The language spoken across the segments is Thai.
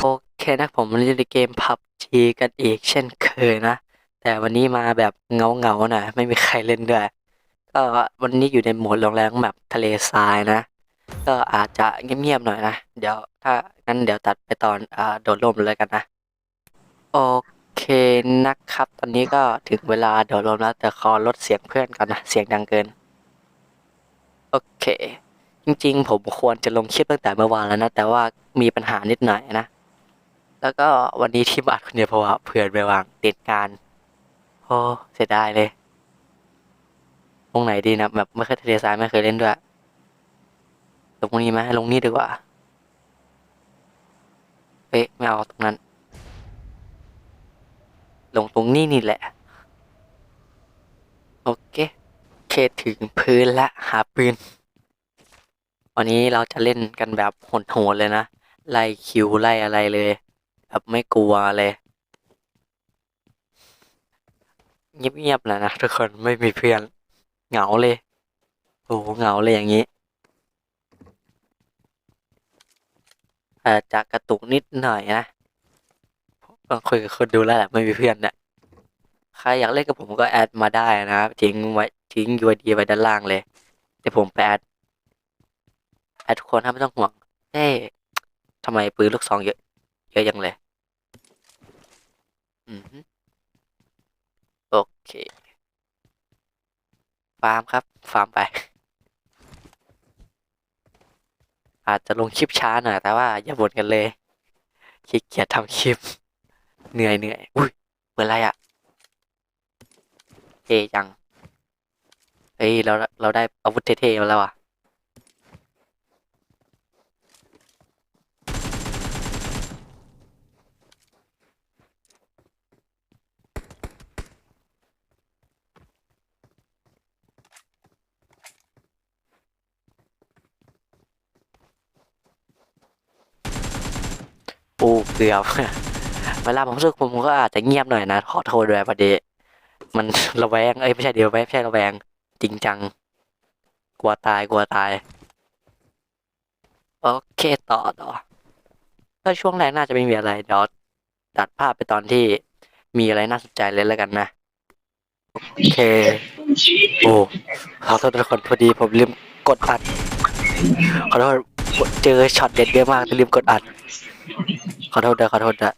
โอเคนะผมเล่นเกมพับจีกันอีกเช่นเคยนะ แต่วันนี้มาแบบเงาเงาหน่อยไม่มีใครเล่นด้วยก็วันนี้อยู่ในโหมดโรงแรมแบบทะเลทรายนะ ก็อาจจะเงียบๆหน่อยนะ เดี๋ยวถ้างั้นเดี๋ยวตัดไปตอนอ่าโดดร่มเลยกันนะ โอเคนะครับ ตอนนี้ก็ถึงเวลาโดดร่มแล้วแต่ขอลดเสียงเพื่อนก่อนนะ เสียงดังเกิน โอเค จริงๆ ผมควรจะลงคลิปตั้งแต่เมื่อวานแล้วนะ แต่ว่ามีปัญหานิดหน่อยนะ แล้วก็วันนี้ที่บัตรคนเดียวเพราะว่าเพื่อนไปวางติดงานโอ้เสียดายเลยลงไหนดีนะแบบไม่เคยทะเลทรายไม่เคยเล่นด้วยลงนี้ไหมลงนี้ดีกว่าเอ๊ะไม่เอาตรงนั้น ลงตรงนี้นี่แหละ โอเค เคถึงพื้นละ หาปืน วันนี้เราจะเล่นกันแบบโหดๆเลยนะ ไล่คิวไล่อะไรเลย แบบไม่กลัวเลย เงียบๆนะนะทุกคนไม่มีเพื่อน เหงาเลย โอ้โหเหงาเลยอย่างนี้อาจจะกระตุกนิดหน่อยนะต้องคุยกับคนดูแล้วแหละไม่มีเพื่อนเนี่ยใครอยากเล่นกับผมก็แอดมาได้นะทิ้งไว้ทิ้ง UID ไว้ด้านล่างเลยเดี๋ยวผมไปแอด แอดทุกคนถ้าไม่ต้องห่วงเฮ้ทำไมปืนลูกซองเยอะ เยอะยังเลย อืมโอเค ฟาร์มครับ ฟาร์มไป อาจจะลงคลิปช้าหน่อยแต่ว่าอย่าบ่นกันเลยขี้เกียจทำคลิป เหนื่อยเหนื่อยอุ้ยเปิดอะไรอะ่ะเท่จัง เฮ้ย เรา เราได้อาวุธเท่ๆมาแล้วอะ โอ้เกือบเวลาผมรู้สึกผมก็อาจจะเงียบหน่อยนะ ขอโทษด้วยพอดีมันระแวง เอ้ยไม่ใช่เดี๋ยวไม่ใช่ระแวง จริงจัง กลัวตายกลัวตาย โอเคต่อต่อก็ช่วงแรกน่าจะไม่มีอะไรเดี๋ยวตัดภาพไปตอนที่มีอะไรน่าสนใจเลยแล้วกันนะ โอเค โอ้ขอโทษทุกคนพอดีผมลืมกดอัดขอโทษเจอช็อตเด็ดเยอะมากแต่ลืมกดอัด ขอโทษด้วยขอโทษด้วย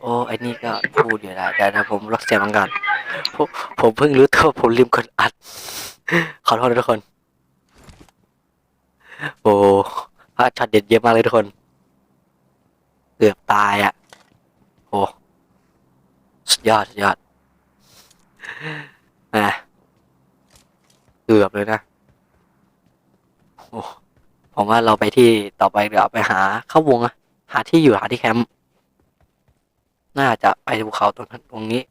โอ้ไอ้นี่ก็พูดอยู่แล้วเดี๋ยวนะผมลดเสียงมันก่อนผมผมเพิ่งรู้ตัวผมลืมกดอัด ขอโทษนะทุกคน โอ้พลาดช็อตเด็ดเยอะมากเลยทุกคน เกือบตายอะ โอ้สุดยอดสุดยอดอะเกือบเลยนะ โอ้ ผมว่าเราไปที่ต่อไปเดี๋ยวไปหาเข้าวงอะหาที่อยู่หาที่แคมป์น่าจะไปภูเขาตรงนั้นตรงนี้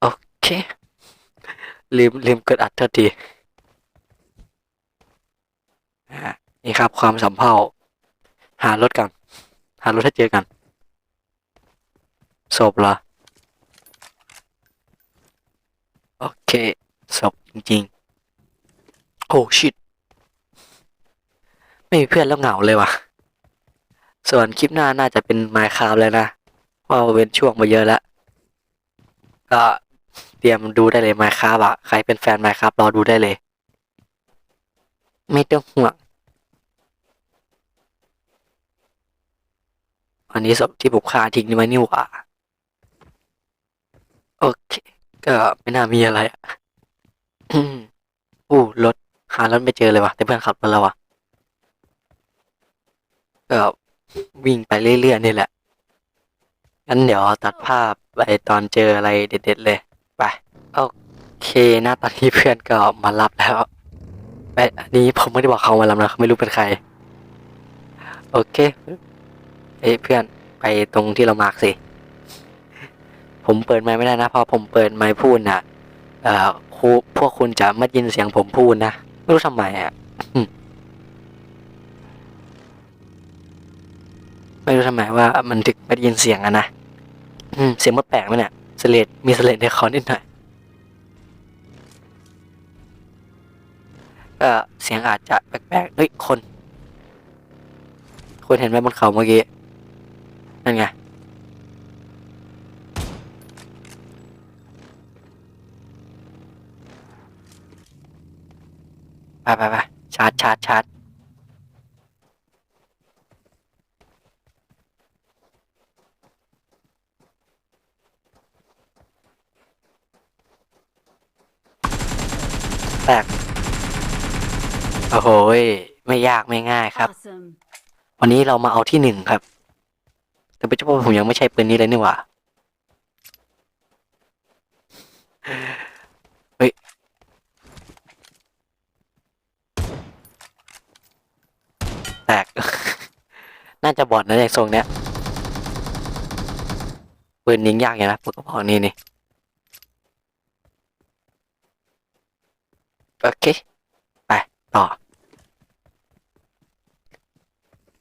โอเค ลืมลืมกดอัดเท่าทีนี่ครับความสัมเพาหารถกัน หารถถ้าเจอกันศพเหรอโอเคศพจริงๆ โอ้ชิต ไม่มีเพื่อนแล้วเหงาเลยว่ะ ส่วนคลิปหน้าน่าจะเป็นไมค์คาบเลยนะเพราะว่าเว้นช่วงมาเยอะแล้ว ก็เตรียมดูได้เลยไมค์คาบอะใครเป็นแฟนไมค์คาบรอดูได้เลย ไม่ต้องห่วงอันนี้ศพที่ผมฆ่าทิ้งนี่ไว้นี่หว่าโอเค ก็ไม่น่ามีอะไรอะอู้รถหารถไม่เจอเลยว่ะ แต่เพื่อนขับมาแล้วว่ะ ก็วิ่งไปเรื่อยๆนี่แหละ งั้นเดี๋ยวตัดภาพไปตอนเจออะไรเด็ด ๆ เลย ไป โอเคนะตอนนี้เพื่อนก็มารับแล้วไปอันนี้ผมไม่ได้บอกเขามารับนะเขาไม่รู้เป็นใคร โอเค เอ้ยเพื่อนไปตรงที่เรามาร์กสิ ผมเปิดไมค์ไม่ได้นะพราะผมเปิดไมค์พูดนะเอ่อพวกคุณจะไม่ได้ยินเสียงผมพูดนะ ไม่รู้ทำไมอะ ไม่รู้ทำไมว่ามันถึงไม่ได้ยินเสียงอะนะอืมเสียงมันแปลกไหมเนี่ยสเลดมีสเลดในคอนิดหน่อยก็เสียงอาจจะแปลกๆเฮ้ยคนคุณเห็นไหมบนเขาเมื่อกี้นั่นไงไปไปไปชาร์จชาร์จชาร์จ แตกโอ้โหยไม่ยากไม่ง่ายครับ Awesome. วันนี้เรามาเอาที่หนึ่งครับ แต่ปัจจุบันผมยังไม่ใช้ปืนนี้เลยนี่หว่า เฮ้ย แตก น่าจะบอดนะในทรงเนี้ย ปืนยิงยากอยู่นะปืนกระบอกนี้นี่ โอเค ไป ต่อ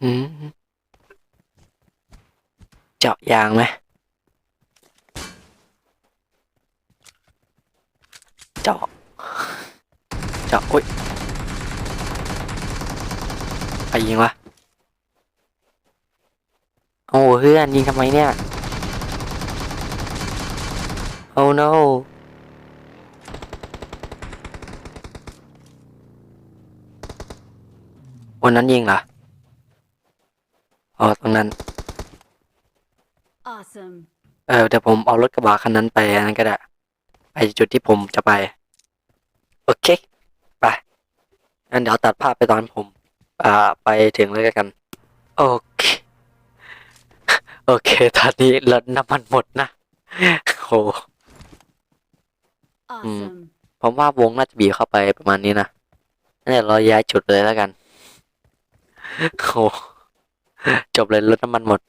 อืม เจาะยางไหม เจาะ เจาะ อุ้ยใครยิงวะ โอ้เพื่อนยิงทำไมเนี่ยโอ้ no วันนั้นยิงเหรอ อ๋อ ตรงนั้น Awesome. เออเดี๋ยวผมเอารถกระบะคันนั้นไปอันนั้นก็ได้ไปจุดที่ผมจะไป โอเค ไปงั้นเดี๋ยวตัดภาพไปตอนผม อ่า ไปถึงเลยกัน โอเค โอเค ตอนนี้รถน้ำมันหมดนะโห Awesome. ผมว่าวงน่าจะบีบเข้าไปประมาณนี้นะงั้นเดี๋ยวเราย้ายจุดเลยแล้วกัน โหจบเลยรถน้ำมันหมด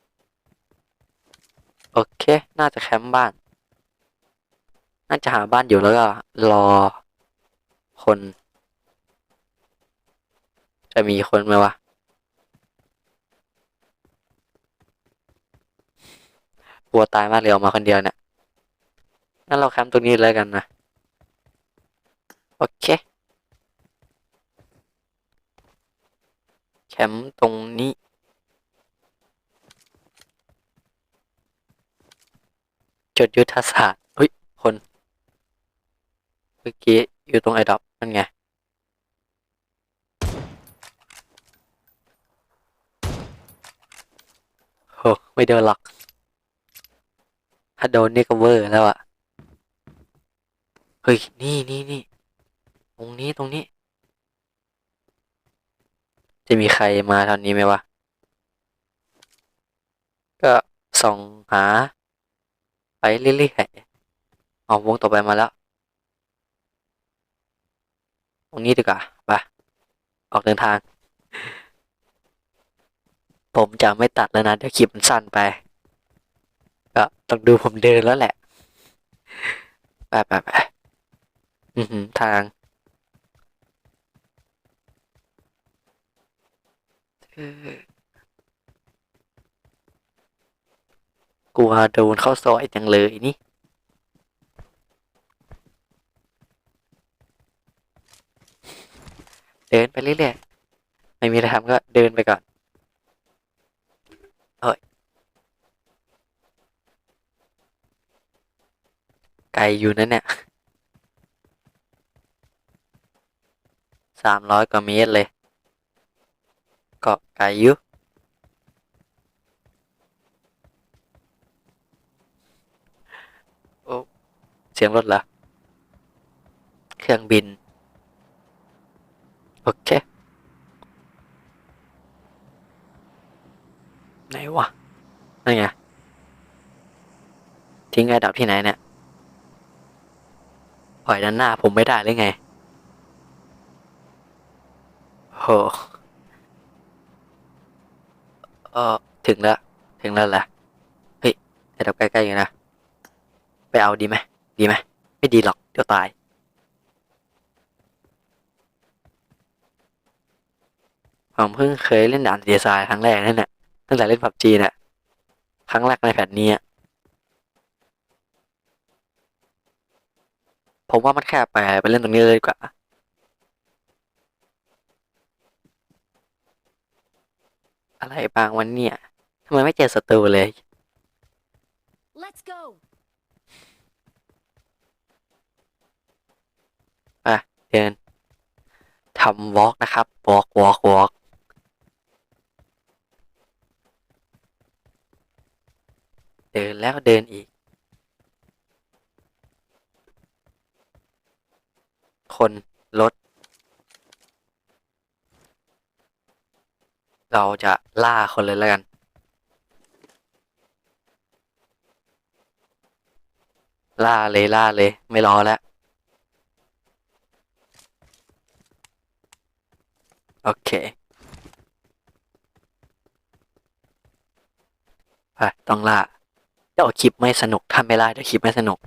โอเค น่าจะแคมป์บ้าน น่าจะหาบ้านอยู่แล้วก็รอ คน จะมีคนไหมวะ กลัวตายมากเลยออกมาคนเดียวเนี่ยงั้นเราแคมป์ตรงนี้เลยกันนะ โอเค แคมป์ตรงนี้ จุดยุทธศาสตร์เฮ้ย คนเมื่อกี้อยู่ตรงไอดอปนั่นไงโหไม่โดนหรอก ถ้าโดนนี่ก็เวอร์แล้วอะเฮ้ย นี่นี่นี่ตรงนี้ตรงนี้ จะมีใครมาเท่านี้ไหมวะ ก็ส่องหา ไปเรื่อยๆเอาวงต่อไปมาแล้ว ตรงนี้ดีกว่าไปออกเดินทาง ผมจะไม่ตัดแล้วนะ เดี๋ยวคลิปมันสั้นไป ก็ต้องดูผมเดินแล้วแหละ ไปไปไปอือหือทาง เออกลัวโดนเข้าซอยจังเลยนี่ เดินไปเรื่อยๆ ไม่มีอะไรทำก็เดินไปก่อนเฮ้ยไกลอยู่นั่นเนี่ยสามร้อยกว่าเมตรเลย ก็ไกลอยู่โอ้เสียงรถเหรอเครื่องบิน โอเค ไหนวะนั่นไง ทิ้งไอ้ดับที่ไหนเนี่ยปล่อยด้านหน้าผมไม่ได้เลยไงโห ออถึงแล้วถึงแล้วแหละเฮ้ยไอ้ดับใกล้ๆอยู่นะ ไปเอาดีไหมดีไหมไม่ดีหรอกเดี๋ยวตาย ผมเพิ่งเคยเล่นด่านเดีไซน์ครั้งแรกนั่นแหละตั้งแต่เล่นพับจีนี่ยครั้งแรกในแผ่นนี้ผมว่ามันแคบไปไปเล่นตรงนี้เลยดีกว่า ออะไรบ้างวันเนี่ยทำไมไม่เจอศัตรูเลย Let's go. ไปเดินทำวอล์กนะครับวอล์กวอล์กวอล์กเดินแล้วเดินอีก คนรถเราจะ ล่าคนเลยแล้วกัน ล่าเลยล่าเลย ไม่รอแล้ว โอเค ไป ต้องล่าเดี๋ยวคลิปไม่สนุกถ้าไม่ล่าเดี๋ยวคลิปไม่สนุก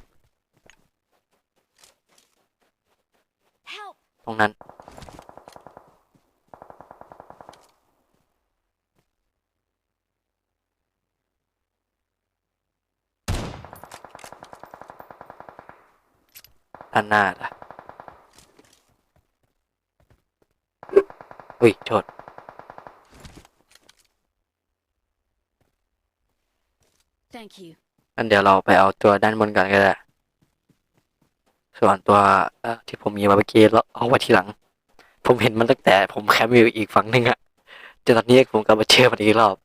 Help. ตรงนั้น ด้านหน้าล่ะอุ้ยโทษ Thank you. งั้นเดี๋ยวเราไปเอาตัวด้านบนก่อนก็ได้ ส่วนตัวเอ่อที่ผมมีมาเมื่อกี้เราเอาไว้ทีหลัง ผมเห็นมันตั้งแต่ผมแคมป์อยู่อีกฝั่งหนึ่งอะจนตอนนี้ผมก็มาเจอมันอีกรอบ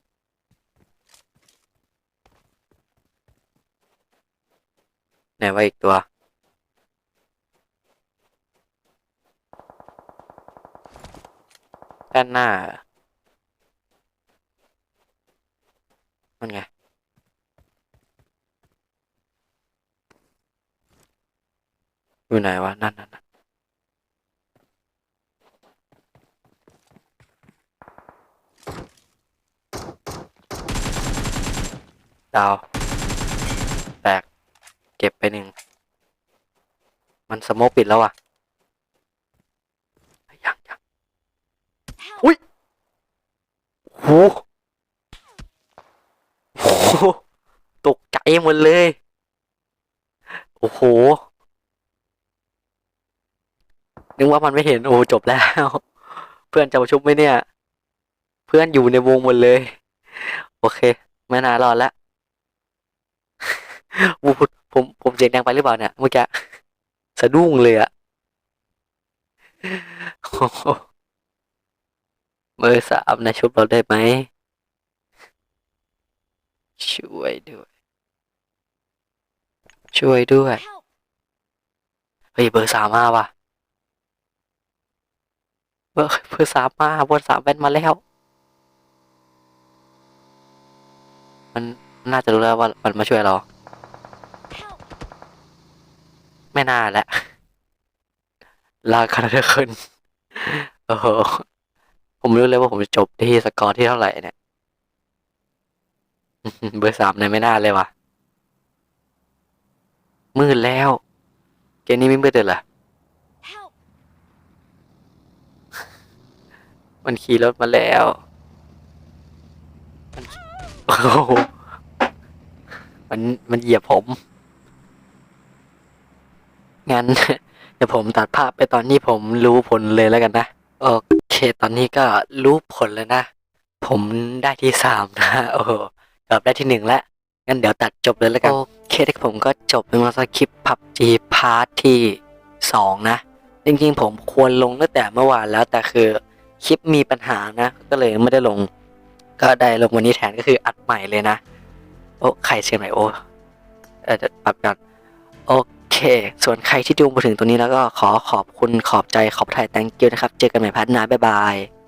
ไหนว่าอีกตัว ด้านหน้ามันไง อยู่ไหนวะนั่นนั่นนั่นดาว แตก เก็บไปหนึ่ง มันสโมกปิดแล้วอะ ยังยัง Help. อุ้ยโหโหตกใจหมดเลย โอ้โห นึกว่ามันไม่เห็น โอ้จบแล้ว เพื่อนจะมาชุบไหมเนี่ย เพื่อนอยู่ในวงหมดเลย โอเค ไม่น่ารอดแล้ววูผมผมผมเสียงดังไปหรือเปล่าเนี่ยเมื่อกี้สะดุ้งเลยอะโอ้โห เบอร์สามนะชุบเราได้ไหม ช่วยด้วย ช่วยด้วย เฮ้ย เบอร์สามมาว่ะ เบอร์เบอร์สามมาเบอร์สามแว่นมาแล้ว มันน่าจะรู้แล้วว่ามันมาช่วยเรา ไม่น่าแหละลากันทุกคนโอ้โห ผมรู้เลยว่าผมจะจบที่สกอร์ที่เท่าไหร่เนี่ย เบอร์สามเนี่ยไม่น่าเลยว่ะ มืดแล้ว เกมนี้ไม่มืดเลยเหรอ Help. มันขี่รถมาแล้วมันโอ้โหมันมันเหยียบผม งั้นเดี๋ยวผมตัดภาพไปตอนนี้ผมรู้ผลเลยแล้วกันนะ โอเค ตอนนี้ก็รู้ผลแล้วนะ ผมได้ที่สามนะโอ้โหเกือบได้ที่หนึ่งแล้ว งั้นเดี๋ยวตัดจบเลยแล้วกัน โอเคที่ผมก็จบเป็นมาสคริปพับจีพาร์ทที่สองนะ จริงๆ ผมควรลงตั้งแต่เมื่อวานแล้วแต่คือคลิปมีปัญหานะ ก็เลยไม่ได้ลง ก็ได้ลงวันนี้แทนก็คืออัดใหม่เลยนะ โอ้ใครเสียงไหนโอ้เออเดี๋ยวปรับกันโอเค ส่วนใครที่ดูมาถึงตรงนี้แล้วก็ขอขอบคุณขอบใจขอบถ่าย thank you นะครับ เจอกันใหม่พัฒนาบ๊ายบาย